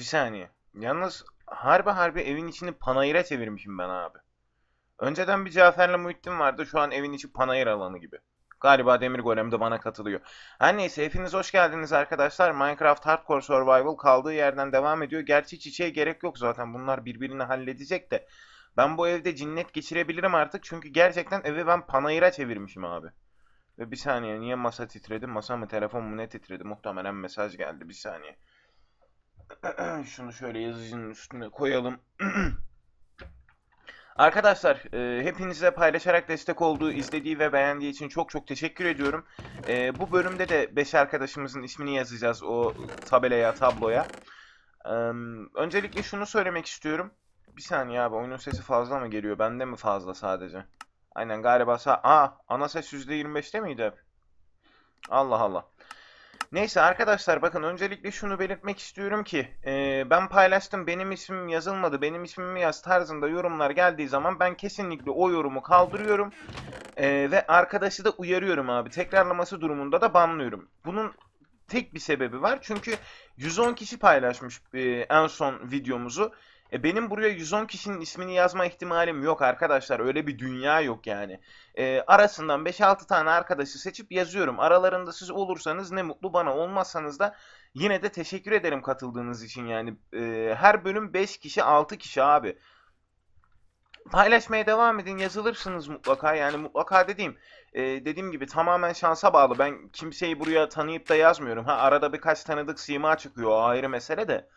Bir saniye. Yalnız harbi harbi evin içini panayıra çevirmişim ben abi. Önceden bir Cafer'le Muhittin vardı. Şu an evin içi panayır alanı gibi. Galiba Demir Golem de bana katılıyor. Her neyse hepiniz hoş geldiniz arkadaşlar. Minecraft Hardcore Survival kaldığı yerden devam ediyor. Gerçi çiçeğe gerek yok zaten. Bunlar birbirini halledecek de. Ben bu evde cinnet geçirebilirim artık. Çünkü gerçekten evi ben panayıra çevirmişim abi. Ve bir saniye niye masa titredi? Masa mı telefon mu ne titredi? Muhtemelen mesaj geldi. Bir saniye. Şunu şöyle yazıcının üstüne koyalım. Arkadaşlar, e, hepinize paylaşarak destek olduğu, izlediği ve beğendiği için çok çok teşekkür ediyorum. E, bu bölümde de 5 arkadaşımızın ismini yazacağız o tabelaya, tabloya. E, öncelikle şunu söylemek istiyorum. Bir saniye abi, oyunun sesi fazla mı geliyor? Bende mi fazla sadece? Aynen galiba sa... Aa, ana ses %25'te miydi? Allah Allah. Neyse arkadaşlar bakın öncelikle şunu belirtmek istiyorum ki e, ben paylaştım benim ismim yazılmadı benim ismimi yaz tarzında yorumlar geldiği zaman ben kesinlikle o yorumu kaldırıyorum E, ve arkadaşı da uyarıyorum abi tekrarlaması durumunda da banlıyorum. Bunun tek bir sebebi var çünkü 110 kişi paylaşmış e, en son videomuzu. E, benim buraya 110 kişinin ismini yazma ihtimalim yok arkadaşlar öyle bir dünya yok yani. E, arasından 5-6 tane arkadaşı seçip yazıyorum. Aralarında siz olursanız ne mutlu bana. Olmazsanız da yine de teşekkür ederim katıldığınız için yani. E, her bölüm 5 kişi 6 kişi abi. Paylaşmaya devam edin. Yazılırsınız mutlaka. Yani mutlaka dediğim e, dediğim gibi tamamen şansa bağlı. Ben kimseyi buraya tanıyıp da yazmıyorum. Ha arada birkaç tanıdık sima çıkıyor. O ayrı mesele de.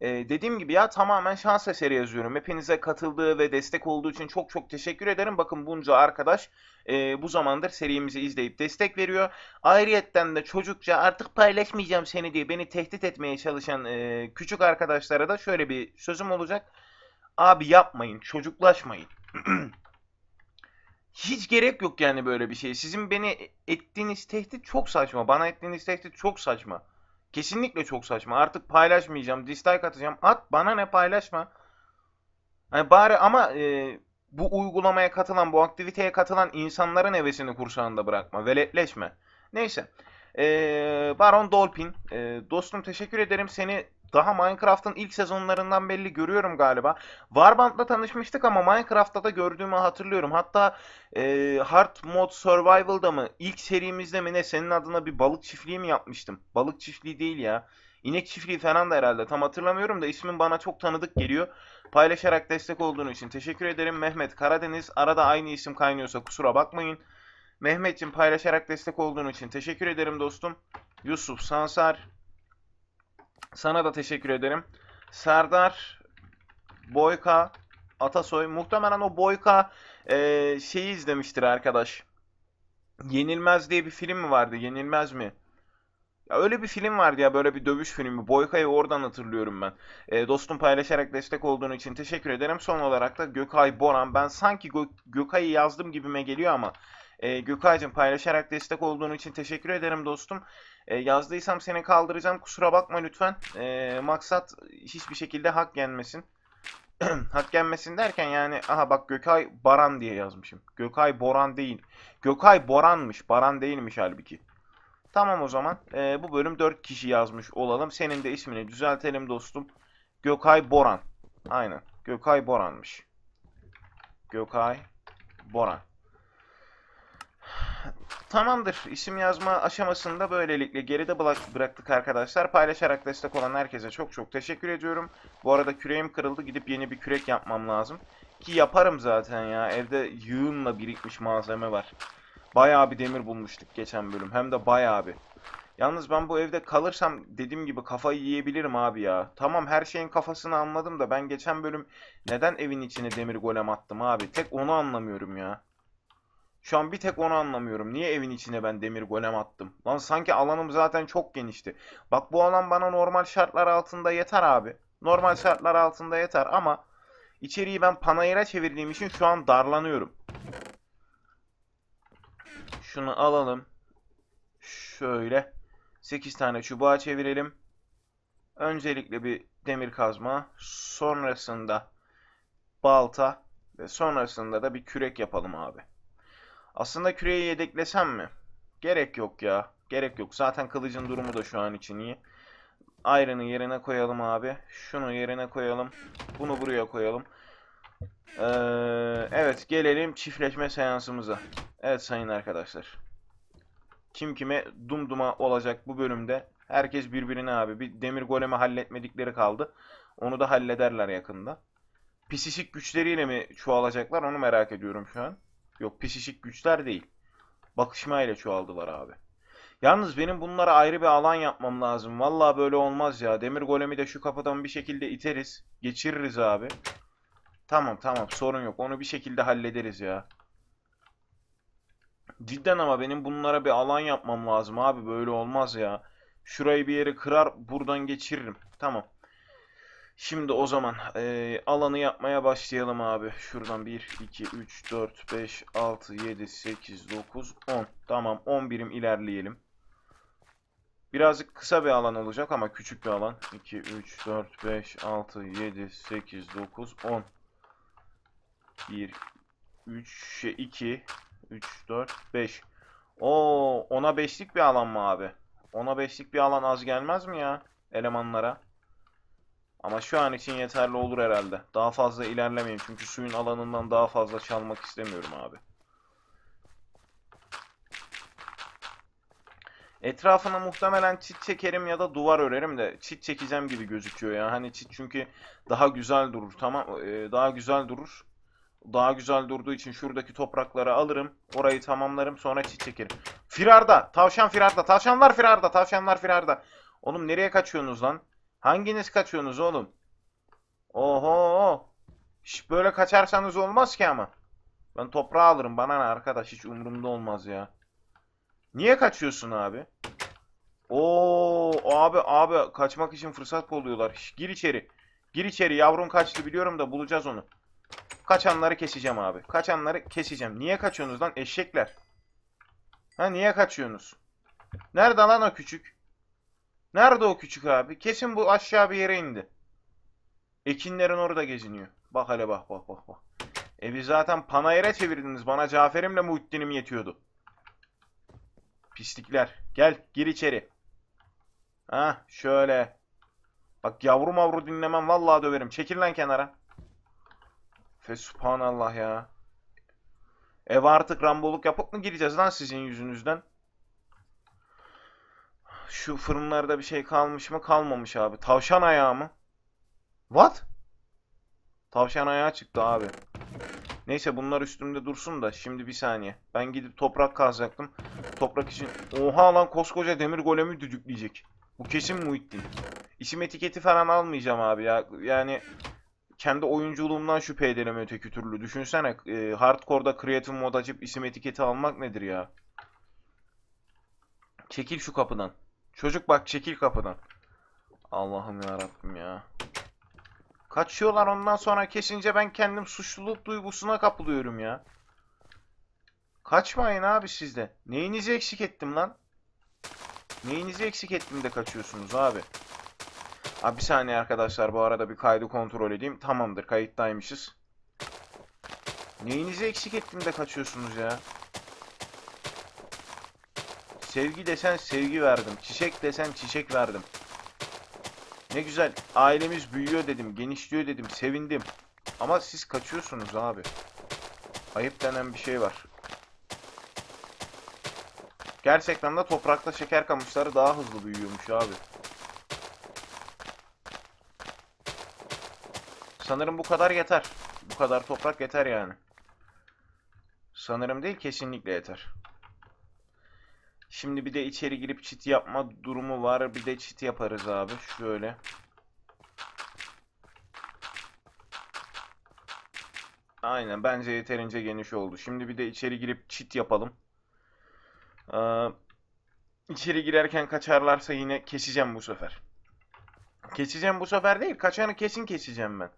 Ee, dediğim gibi ya tamamen şans eseri yazıyorum. Hepinize katıldığı ve destek olduğu için çok çok teşekkür ederim. Bakın bunca arkadaş e, bu zamandır serimizi izleyip destek veriyor. Ayrıyetten de çocukça artık paylaşmayacağım seni diye beni tehdit etmeye çalışan e, küçük arkadaşlara da şöyle bir sözüm olacak. Abi yapmayın, çocuklaşmayın. Hiç gerek yok yani böyle bir şey. Sizin beni ettiğiniz tehdit çok saçma. Bana ettiğiniz tehdit çok saçma. Kesinlikle çok saçma. Artık paylaşmayacağım. Dislike atacağım. At bana ne paylaşma. Hani bari ama e, bu uygulamaya katılan, bu aktiviteye katılan insanların hevesini kursağında bırakma. Veletleşme. Neyse. E, Baron Dolphin. E, dostum teşekkür ederim. Seni daha Minecraft'ın ilk sezonlarından belli görüyorum galiba. Warband'la tanışmıştık ama Minecraft'ta da gördüğümü hatırlıyorum. Hatta e, Hard Mode Survival'da mı ilk serimizde mi ne senin adına bir balık çiftliği mi yapmıştım? Balık çiftliği değil ya. İnek çiftliği falan da herhalde tam hatırlamıyorum da ismin bana çok tanıdık geliyor. Paylaşarak destek olduğun için teşekkür ederim. Mehmet Karadeniz arada aynı isim kaynıyorsa kusura bakmayın. Mehmetçim paylaşarak destek olduğun için teşekkür ederim dostum. Yusuf Sansar sana da teşekkür ederim. Serdar Boyka Atasoy muhtemelen o Boyka e, şeyi izlemiştir arkadaş. Yenilmez diye bir film mi vardı? Yenilmez mi? Ya öyle bir film vardı ya böyle bir dövüş filmi. Boyka'yı oradan hatırlıyorum ben. E, dostum paylaşarak destek olduğun için teşekkür ederim. Son olarak da Gökay Boran. Ben sanki Gö Gökay'ı yazdım gibime geliyor ama e, Gökay'cığım paylaşarak destek olduğun için teşekkür ederim dostum. E, yazdıysam seni kaldıracağım. Kusura bakma lütfen. E, maksat hiçbir şekilde hak yenmesin. hak yenmesin derken yani aha bak Gökay Baran diye yazmışım. Gökay Boran değil. Gökay Boran'mış. Baran değilmiş halbuki. Tamam o zaman. E, bu bölüm 4 kişi yazmış olalım. Senin de ismini düzeltelim dostum. Gökay Boran. Aynen. Gökay Boran'mış. Gökay Boran. Tamamdır. İsim yazma aşamasında böylelikle geride bırak- bıraktık arkadaşlar. Paylaşarak destek olan herkese çok çok teşekkür ediyorum. Bu arada küreğim kırıldı. Gidip yeni bir kürek yapmam lazım. Ki yaparım zaten ya. Evde yığınla birikmiş malzeme var. Bayağı bir demir bulmuştuk geçen bölüm. Hem de bayağı bir. Yalnız ben bu evde kalırsam dediğim gibi kafayı yiyebilirim abi ya. Tamam her şeyin kafasını anladım da ben geçen bölüm neden evin içine demir golem attım abi? Tek onu anlamıyorum ya. Şu an bir tek onu anlamıyorum. Niye evin içine ben demir golem attım? Lan sanki alanım zaten çok genişti. Bak bu alan bana normal şartlar altında yeter abi. Normal şartlar altında yeter ama içeriği ben panayıra çevirdiğim için şu an darlanıyorum. Şunu alalım. Şöyle 8 tane çubuğa çevirelim. Öncelikle bir demir kazma, sonrasında balta ve sonrasında da bir kürek yapalım abi. Aslında küreği yedeklesem mi? Gerek yok ya. Gerek yok. Zaten kılıcın durumu da şu an için iyi. Iron'ı yerine koyalım abi. Şunu yerine koyalım. Bunu buraya koyalım. Ee, evet gelelim çiftleşme seansımıza. Evet sayın arkadaşlar. Kim kime dumduma olacak bu bölümde. Herkes birbirine abi. Bir demir golemi halletmedikleri kaldı. Onu da hallederler yakında. Pisişik güçleriyle mi çoğalacaklar onu merak ediyorum şu an. Yok pisişik güçler değil. Bakışmayla çoğaldılar abi. Yalnız benim bunlara ayrı bir alan yapmam lazım. Vallahi böyle olmaz ya. Demir golemi de şu kapıdan bir şekilde iteriz. Geçiririz abi. Tamam tamam sorun yok. Onu bir şekilde hallederiz ya. Cidden ama benim bunlara bir alan yapmam lazım abi. Böyle olmaz ya. Şurayı bir yere kırar buradan geçiririm. Tamam. Şimdi o zaman eee, alanı yapmaya başlayalım abi. Şuradan 1, 2, 3, 4, 5, 6, 7, 8, 9, 10. Tamam 10 birim ilerleyelim. Birazcık kısa bir alan olacak ama küçük bir alan. 2, 3, 4, 5, 6, 7, 8, 9, 10. 1, 3, 2, 3, 4, 5. Oo, ona 5'lik bir alan mı abi? Ona 5'lik bir alan az gelmez mi ya elemanlara? Ama şu an için yeterli olur herhalde. Daha fazla ilerlemeyeyim çünkü suyun alanından daha fazla çalmak istemiyorum abi. Etrafına muhtemelen çit çekerim ya da duvar örerim de çit çekeceğim gibi gözüküyor ya. Hani çit çünkü daha güzel durur. Tamam, e, daha güzel durur. Daha güzel durduğu için şuradaki toprakları alırım. Orayı tamamlarım sonra çit çekerim. Firarda, tavşan firarda, tavşanlar firarda, tavşanlar firarda. Oğlum nereye kaçıyorsunuz lan? Hanginiz kaçıyorsunuz oğlum? Oho. Şş, böyle kaçarsanız olmaz ki ama. Ben toprağı alırım. Bana ne arkadaş hiç umurumda olmaz ya. Niye kaçıyorsun abi? Oo abi abi kaçmak için fırsat kolluyorlar. Şş, gir içeri. Gir içeri. Yavrun kaçtı biliyorum da bulacağız onu. Kaçanları keseceğim abi. Kaçanları keseceğim. Niye kaçıyorsunuz lan eşekler? Ha niye kaçıyorsunuz? Nerede lan o küçük? Nerede o küçük abi? Kesin bu aşağı bir yere indi. Ekinlerin orada geziniyor. Bak hele bak bak bak bak. Evi zaten panayıra çevirdiniz. Bana Cafer'imle Muhittin'im yetiyordu. Pislikler. Gel gir içeri. Ha şöyle. Bak yavru mavru dinlemem vallahi döverim. Çekil lan kenara. Fe subhanallah ya. Eve artık ramboluk yapıp mı gireceğiz lan sizin yüzünüzden? Şu fırınlarda bir şey kalmış mı? Kalmamış abi. Tavşan ayağı mı? What? Tavşan ayağı çıktı abi. Neyse bunlar üstümde dursun da şimdi bir saniye. Ben gidip toprak kazacaktım. Toprak için. Oha lan koskoca demir golemi düdükleyecek. Bu kesin Muhittin. İsim etiketi falan almayacağım abi ya. Yani kendi oyunculuğumdan şüphe ederim öteki türlü. Düşünsene e, hardcore'da creative mod açıp isim etiketi almak nedir ya? Çekil şu kapıdan. Çocuk bak çekil kapıdan. Allah'ım ya Rabbim ya. Kaçıyorlar ondan sonra kesince ben kendim suçluluk duygusuna kapılıyorum ya. Kaçmayın abi siz de. Neyinizi eksik ettim lan? Neyinizi eksik ettim de kaçıyorsunuz abi? Abi bir saniye arkadaşlar bu arada bir kaydı kontrol edeyim. Tamamdır kayıttaymışız. Neyinizi eksik ettim de kaçıyorsunuz ya? Sevgi desen sevgi verdim. Çiçek desen çiçek verdim. Ne güzel. Ailemiz büyüyor dedim. Genişliyor dedim. Sevindim. Ama siz kaçıyorsunuz abi. Ayıp denen bir şey var. Gerçekten de toprakta şeker kamışları daha hızlı büyüyormuş abi. Sanırım bu kadar yeter. Bu kadar toprak yeter yani. Sanırım değil kesinlikle yeter. Şimdi bir de içeri girip çit yapma durumu var. Bir de çit yaparız abi. Şöyle. Aynen bence yeterince geniş oldu. Şimdi bir de içeri girip çit yapalım. Ee, içeri girerken kaçarlarsa yine keseceğim bu sefer. Keseceğim bu sefer değil. Kaçanı kesin keseceğim ben.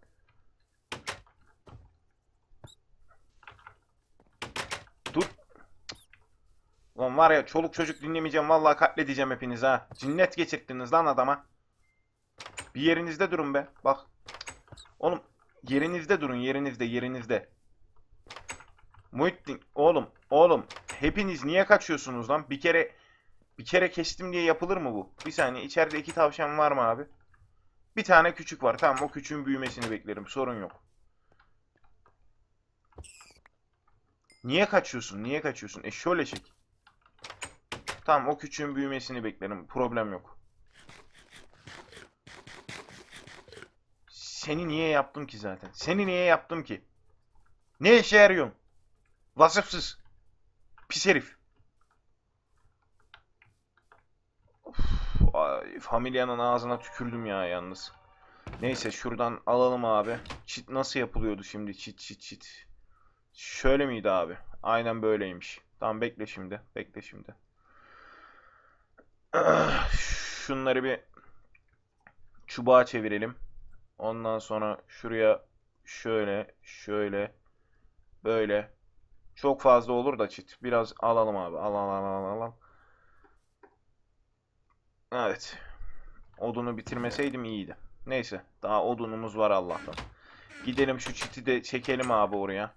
Ulan var ya çoluk çocuk dinlemeyeceğim. Vallahi katledeceğim hepiniz ha. Cinnet geçirttiniz lan adama. Bir yerinizde durun be. Bak. Oğlum yerinizde durun yerinizde yerinizde. Muhittin oğlum oğlum hepiniz niye kaçıyorsunuz lan? Bir kere Bir kere kestim diye yapılır mı bu? Bir saniye içeride iki tavşan var mı abi? Bir tane küçük var. Tamam o küçüğün büyümesini beklerim. Sorun yok. Niye kaçıyorsun? Niye kaçıyorsun? E şöyle çek. Tamam o küçüğün büyümesini beklerim. Problem yok. Seni niye yaptım ki zaten? Seni niye yaptım ki? Ne işe yarıyorsun? Vasıfsız. Pis herif. Of, ay, familyanın ağzına tükürdüm ya yalnız. Neyse şuradan alalım abi. Çit nasıl yapılıyordu şimdi? Çit çit çit. Şöyle miydi abi? Aynen böyleymiş. Tamam bekle şimdi. Bekle şimdi. Şunları bir çubuğa çevirelim. Ondan sonra şuraya şöyle, şöyle, böyle. Çok fazla olur da çit. Biraz alalım abi. Al al al al al. Evet. Odunu bitirmeseydim iyiydi. Neyse. Daha odunumuz var Allah'tan. Gidelim şu çiti de çekelim abi oraya.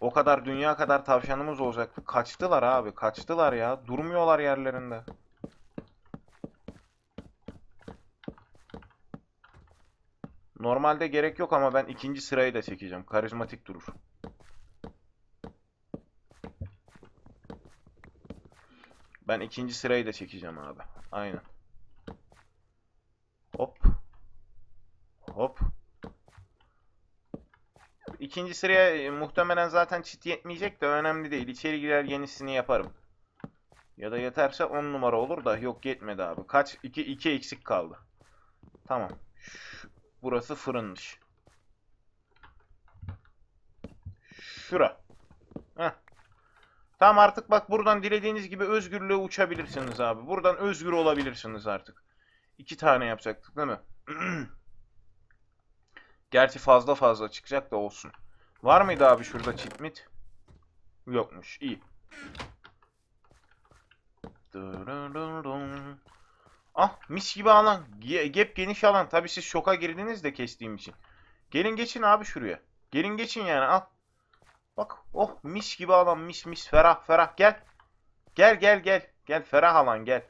O kadar dünya kadar tavşanımız olacaktı. Kaçtılar abi. Kaçtılar ya. Durmuyorlar yerlerinde. Normalde gerek yok ama ben ikinci sırayı da çekeceğim. Karizmatik durur. Ben ikinci sırayı da çekeceğim abi. Aynen. Hop. Hop. İkinci sıraya e, muhtemelen zaten çit yetmeyecek de önemli değil. İçeri girer yenisini yaparım. Ya da yeterse 10 numara olur da yok yetmedi abi. Kaç? 2 2 eksik kaldı. Tamam. Burası fırınmış. Şura. Heh. Tamam artık bak buradan dilediğiniz gibi özgürlüğe uçabilirsiniz abi. Buradan özgür olabilirsiniz artık. İki tane yapacaktık değil mi? Gerçi fazla fazla çıkacak da olsun. Var mıydı abi şurada çitmit? Yokmuş. İyi. Ah mis gibi alan. Ge- Gep geniş alan. Tabii siz şoka girdiniz de kestiğim için. Gelin geçin abi şuraya. Gelin geçin yani al. Bak oh mis gibi alan mis mis ferah ferah gel. Gel gel gel. Gel ferah alan gel.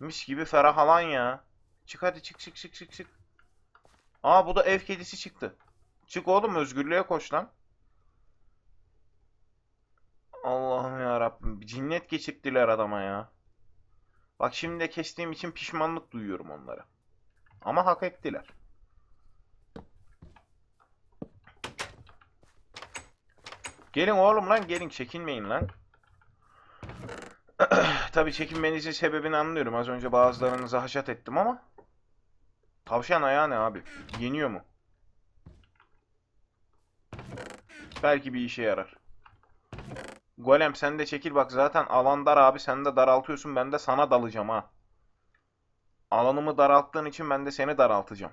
Mis gibi ferah alan ya. Çık hadi çık çık çık çık çık. Aa bu da ev kedisi çıktı. Çık oğlum özgürlüğe koş lan. Allah'ım ya Rabbim. Cinnet geçirttiler adama ya. Bak şimdi de kestiğim için pişmanlık duyuyorum onlara. Ama hak ettiler. Gelin oğlum lan gelin çekinmeyin lan. Tabii çekinmenizin sebebini anlıyorum. Az önce bazılarınıza haşat ettim ama. Tavşan ayağı ne abi? Yeniyor mu? Belki bir işe yarar. Golem sen de çekil bak zaten alan dar abi sen de daraltıyorsun ben de sana dalacağım ha. Alanımı daralttığın için ben de seni daraltacağım.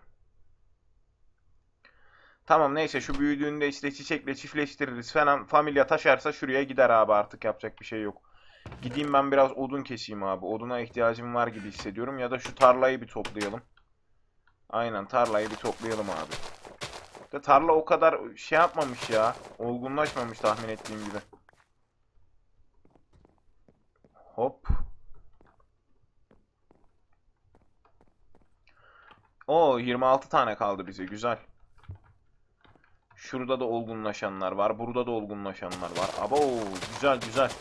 Tamam neyse şu büyüdüğünde işte çiçekle çiftleştiririz falan. Familya taşarsa şuraya gider abi artık yapacak bir şey yok. Gideyim ben biraz odun keseyim abi. Oduna ihtiyacım var gibi hissediyorum. Ya da şu tarlayı bir toplayalım. Aynen tarlayı bir toplayalım abi. De tarla o kadar şey yapmamış ya. Olgunlaşmamış tahmin ettiğim gibi. Hop. O 26 tane kaldı bize. Güzel. Şurada da olgunlaşanlar var. Burada da olgunlaşanlar var. Abo güzel güzel.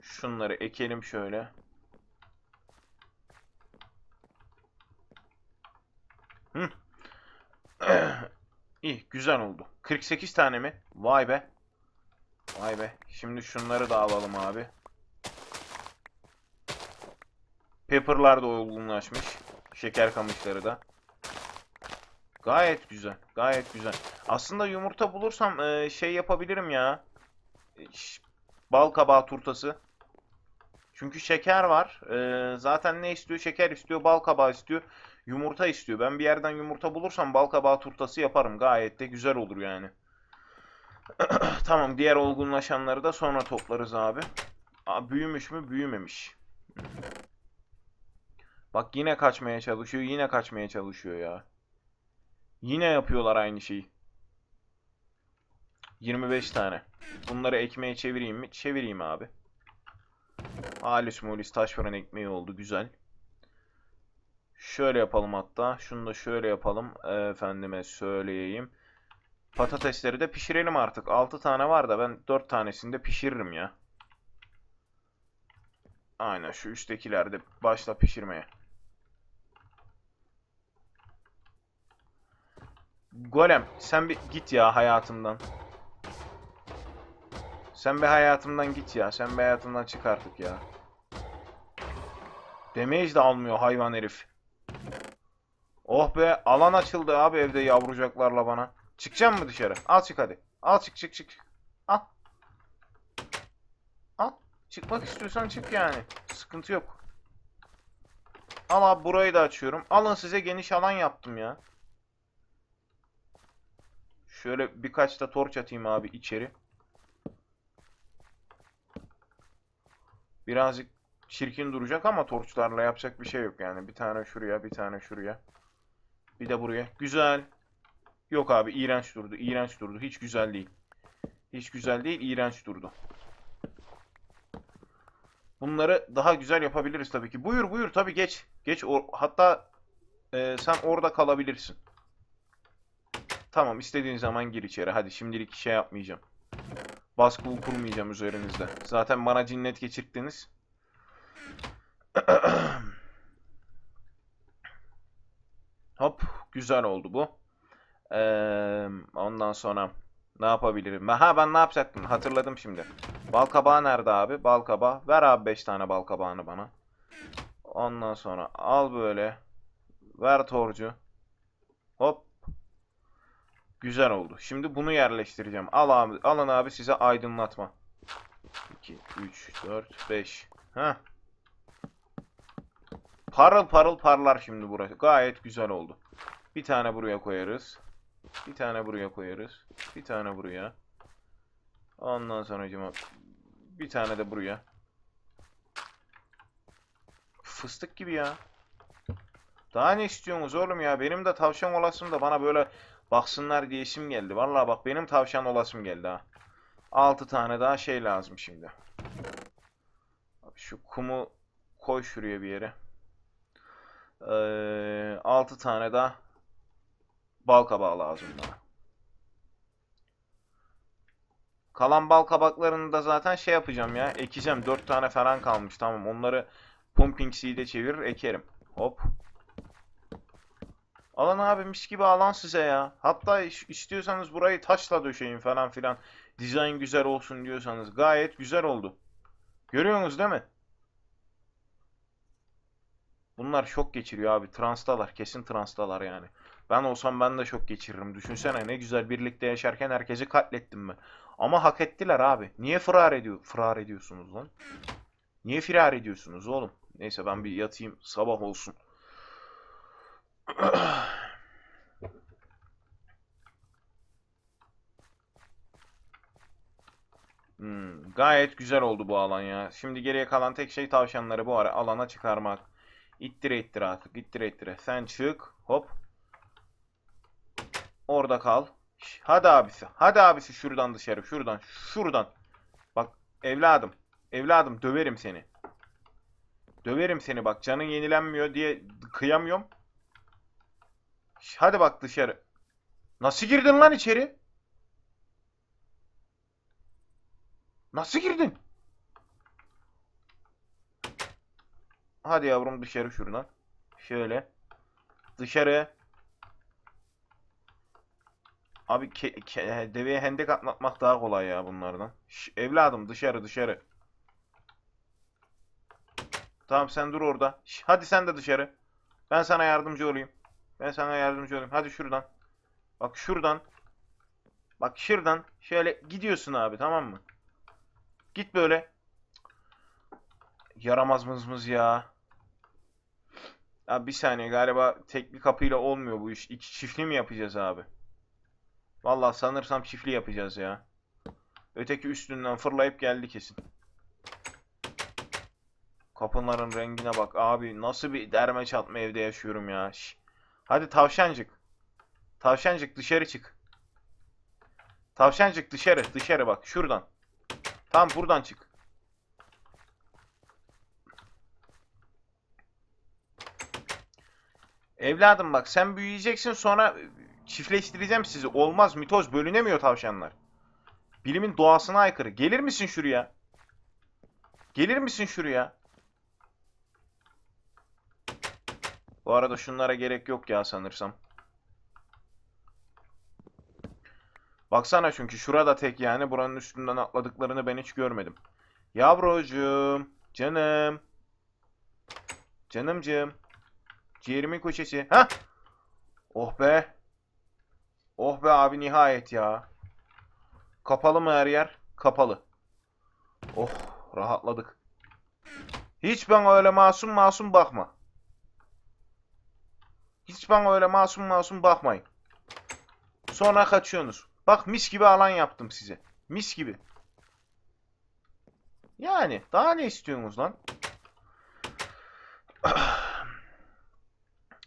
Şunları ekelim şöyle. İyi, güzel oldu. 48 tane mi? Vay be. Vay be. Şimdi şunları da alalım abi. Pepper'lar da olgunlaşmış. Şeker kamışları da. Gayet güzel. Gayet güzel. Aslında yumurta bulursam e, şey yapabilirim ya. E, ş- Bal kabağı turtası. Çünkü şeker var. E, zaten ne istiyor? Şeker istiyor, bal kabağı istiyor. Yumurta istiyor. Ben bir yerden yumurta bulursam bal kabağı turtası yaparım. Gayet de güzel olur yani. Tamam, diğer olgunlaşanları da sonra toplarız abi. Aa, büyümüş mü? Büyümemiş. Bak yine kaçmaya çalışıyor, yine kaçmaya çalışıyor ya. Yine yapıyorlar aynı şeyi. 25 tane. Bunları ekmeğe çevireyim mi? Çevireyim abi. Halis mulis taş fırın ekmeği oldu. Güzel. Şöyle yapalım hatta. Şunu da şöyle yapalım. Efendime söyleyeyim. Patatesleri de pişirelim artık. 6 tane var da ben 4 tanesini de pişiririm ya. Aynen şu üsttekiler de başla pişirmeye. Golem sen bir git ya hayatımdan. Sen bir hayatımdan git ya. Sen bir hayatımdan çık artık ya. Damage de almıyor hayvan herif. Oh be alan açıldı abi evde yavrucaklarla bana. Çıkacağım mı dışarı? Al çık hadi. Al çık çık çık. Al. Al. Çıkmak istiyorsan çık yani. Sıkıntı yok. Al abi burayı da açıyorum. Alın size geniş alan yaptım ya. Şöyle birkaç da torç atayım abi içeri. Birazcık çirkin duracak ama torçlarla yapacak bir şey yok yani. Bir tane şuraya, bir tane şuraya. Bir de buraya. Güzel. Yok abi iğrenç durdu. iğrenç durdu. Hiç güzel değil. Hiç güzel değil. iğrenç durdu. Bunları daha güzel yapabiliriz tabii ki. Buyur buyur tabii geç. Geç. O, hatta e, sen orada kalabilirsin. Tamam istediğin zaman gir içeri. Hadi şimdilik şey yapmayacağım. Baskı kurmayacağım üzerinizde. Zaten bana cinnet geçirttiniz. Hop güzel oldu bu. Ee, ondan sonra ne yapabilirim? Ha ben ne yapacaktım? Hatırladım şimdi. Balkabağı nerede abi? Balkabağı. Ver abi 5 tane balkabağını bana. Ondan sonra al böyle. Ver torcu. Hop. Güzel oldu. Şimdi bunu yerleştireceğim. Al abi, alın abi size aydınlatma. 2, 3, 4, 5. Heh. Parıl parıl parlar şimdi burası. Gayet güzel oldu. Bir tane buraya koyarız. Bir tane buraya koyarız. Bir tane buraya. Ondan sonra bir tane de buraya. Fıstık gibi ya. Daha ne istiyorsunuz oğlum ya? Benim de tavşan olasım da bana böyle baksınlar diye geldi. Vallahi bak benim tavşan olasım geldi ha. 6 tane daha şey lazım şimdi. Şu kumu koy şuraya bir yere. Ee, 6 tane daha bal kabağı lazım bana. Kalan bal kabaklarını da zaten şey yapacağım ya. Ekeceğim. 4 tane falan kalmış. Tamam. Onları pumping seed'e çevirir ekerim. Hop. Alan abi mis gibi alan size ya. Hatta istiyorsanız burayı taşla döşeyin falan filan. Dizayn güzel olsun diyorsanız gayet güzel oldu. Görüyorsunuz değil mi? Bunlar şok geçiriyor abi. Transtalar. Kesin transtalar yani. Ben olsam ben de şok geçiririm. Düşünsene ne güzel birlikte yaşarken herkesi katlettim ben. Ama hak ettiler abi. Niye firar ediyor, firar ediyorsunuz lan? Niye firar ediyorsunuz oğlum? Neyse ben bir yatayım. Sabah olsun. Hmm, gayet güzel oldu bu alan ya. Şimdi geriye kalan tek şey tavşanları bu ara alana çıkarmak. İttire ittire artık. İttire ittire. Sen çık. Hop. Orada kal. Hadi abisi. Hadi abisi şuradan dışarı. Şuradan. Şuradan. Bak evladım. Evladım döverim seni. Döverim seni bak. Canın yenilenmiyor diye kıyamıyorum. Hadi bak dışarı. Nasıl girdin lan içeri? Nasıl girdin? Hadi yavrum dışarı şuradan. Şöyle. Dışarı. Abi ke- ke- deveye hendek atlatmak daha kolay ya bunlardan. Şş, evladım dışarı dışarı. Tamam sen dur orada. Şş, hadi sen de dışarı. Ben sana yardımcı olayım. Ben sana yardımcı olayım. Hadi şuradan. Bak şuradan. Bak şuradan. Şöyle gidiyorsun abi tamam mı? Git böyle. Yaramaz mızmız ya. Abi bir saniye galiba tekli kapıyla olmuyor bu iş. İki çiftli mi yapacağız abi? Vallahi sanırsam çiftli yapacağız ya. Öteki üstünden fırlayıp geldi kesin. Kapıların rengine bak abi. Nasıl bir derme çatma evde yaşıyorum ya. Şş. Hadi tavşancık. Tavşancık dışarı çık. Tavşancık dışarı. Dışarı bak. Şuradan. Tamam buradan çık. Evladım bak sen büyüyeceksin sonra çiftleştireceğim sizi. Olmaz mitoz bölünemiyor tavşanlar. Bilimin doğasına aykırı. Gelir misin şuraya? Gelir misin şuraya? Bu arada şunlara gerek yok ya sanırsam. Baksana çünkü şurada tek yani buranın üstünden atladıklarını ben hiç görmedim. Yavrucuğum, canım. Canımcığım. Ciğerimin köşesi. Ha? Oh be. Oh be abi nihayet ya. Kapalı mı her yer? Kapalı. Oh rahatladık. Hiç bana öyle masum masum bakma. Hiç bana öyle masum masum bakmayın. Sonra kaçıyorsunuz. Bak mis gibi alan yaptım size. Mis gibi. Yani daha ne istiyorsunuz lan?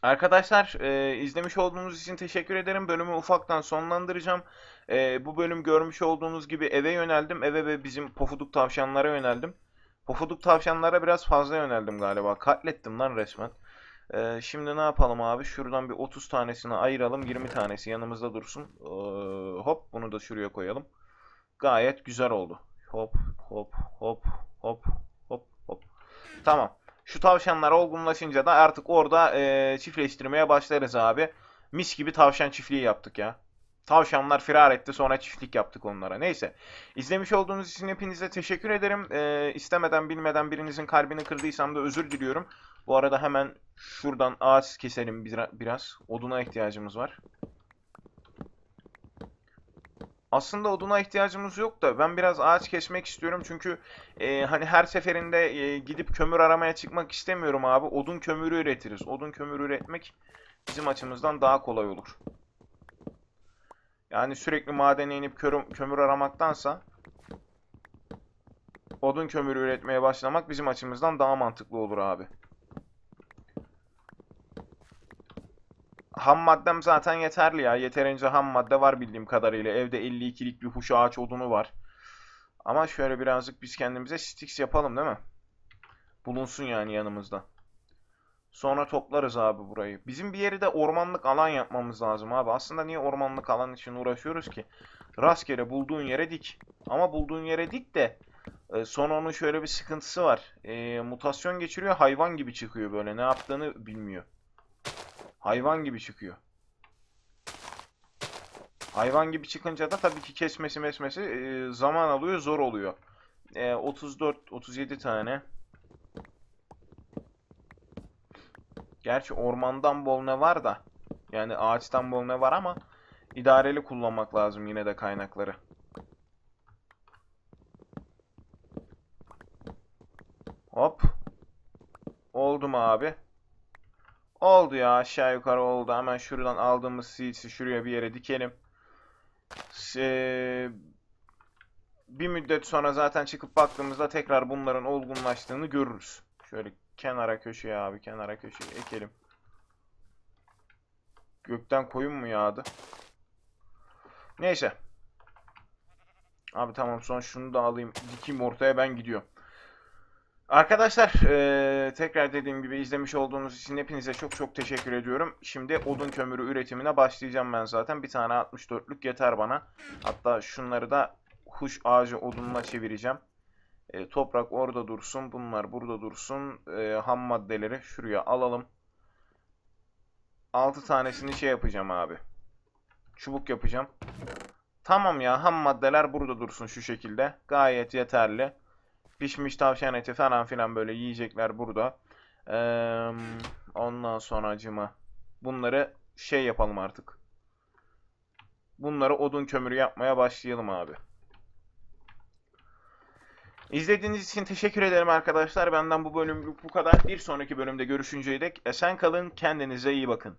Arkadaşlar e, izlemiş olduğunuz için teşekkür ederim. Bölümü ufaktan sonlandıracağım. E, bu bölüm görmüş olduğunuz gibi eve yöneldim. Eve ve bizim pofuduk tavşanlara yöneldim. Pofuduk tavşanlara biraz fazla yöneldim galiba. Katlettim lan resmen. E, şimdi ne yapalım abi? Şuradan bir 30 tanesini ayıralım. 20 tanesi yanımızda dursun. E, hop bunu da şuraya koyalım. Gayet güzel oldu. Hop hop hop hop hop hop. Tamam. Şu tavşanlar olgunlaşınca da artık orada e, çiftleştirmeye başlarız abi. Mis gibi tavşan çiftliği yaptık ya. Tavşanlar firar etti sonra çiftlik yaptık onlara. Neyse. İzlemiş olduğunuz için hepinize teşekkür ederim. E, istemeden bilmeden birinizin kalbini kırdıysam da özür diliyorum. Bu arada hemen şuradan ağaç keselim bira- biraz. Oduna ihtiyacımız var. Aslında oduna ihtiyacımız yok da ben biraz ağaç kesmek istiyorum çünkü e, hani her seferinde e, gidip kömür aramaya çıkmak istemiyorum abi. Odun kömürü üretiriz. Odun kömürü üretmek bizim açımızdan daha kolay olur. Yani sürekli madene inip körüm- kömür aramaktansa odun kömürü üretmeye başlamak bizim açımızdan daha mantıklı olur abi. Ham maddem zaten yeterli ya. Yeterince ham madde var bildiğim kadarıyla. Evde 52'lik bir huş ağaç odunu var. Ama şöyle birazcık biz kendimize sticks yapalım değil mi? Bulunsun yani yanımızda. Sonra toplarız abi burayı. Bizim bir yeri de ormanlık alan yapmamız lazım abi. Aslında niye ormanlık alan için uğraşıyoruz ki? Rastgele bulduğun yere dik. Ama bulduğun yere dik de e, sonra onun şöyle bir sıkıntısı var. E, mutasyon geçiriyor hayvan gibi çıkıyor böyle. Ne yaptığını bilmiyor. Hayvan gibi çıkıyor. Hayvan gibi çıkınca da tabii ki kesmesi mesmesi e, zaman alıyor, zor oluyor. E, 34, 37 tane. Gerçi ormandan bol ne var da. Yani ağaçtan bol ne var ama idareli kullanmak lazım yine de kaynakları. Hop. Oldu mu abi? Oldu ya aşağı yukarı oldu. Hemen şuradan aldığımız seeds'i şuraya bir yere dikelim. Eee, bir müddet sonra zaten çıkıp baktığımızda tekrar bunların olgunlaştığını görürüz. Şöyle kenara köşeye abi kenara köşeye ekelim. Gökten koyun mu yağdı? Neyse. Abi tamam son şunu da alayım. Dikeyim ortaya ben gidiyorum. Arkadaşlar eee, tekrar dediğim gibi izlemiş olduğunuz için hepinize çok çok teşekkür ediyorum. Şimdi odun kömürü üretimine başlayacağım ben zaten. Bir tane 64'lük yeter bana. Hatta şunları da huş ağacı odununa çevireceğim. E, toprak orada dursun. Bunlar burada dursun. E, ham maddeleri şuraya alalım. 6 tanesini şey yapacağım abi. Çubuk yapacağım. Tamam ya ham maddeler burada dursun şu şekilde. Gayet yeterli. Pişmiş tavşan eti falan filan böyle yiyecekler burada. Eee, ondan sonra acıma. Bunları şey yapalım artık. Bunları odun kömürü yapmaya başlayalım abi. İzlediğiniz için teşekkür ederim arkadaşlar. Benden bu bölümlük bu kadar. Bir sonraki bölümde görüşünceye dek esen kalın. Kendinize iyi bakın.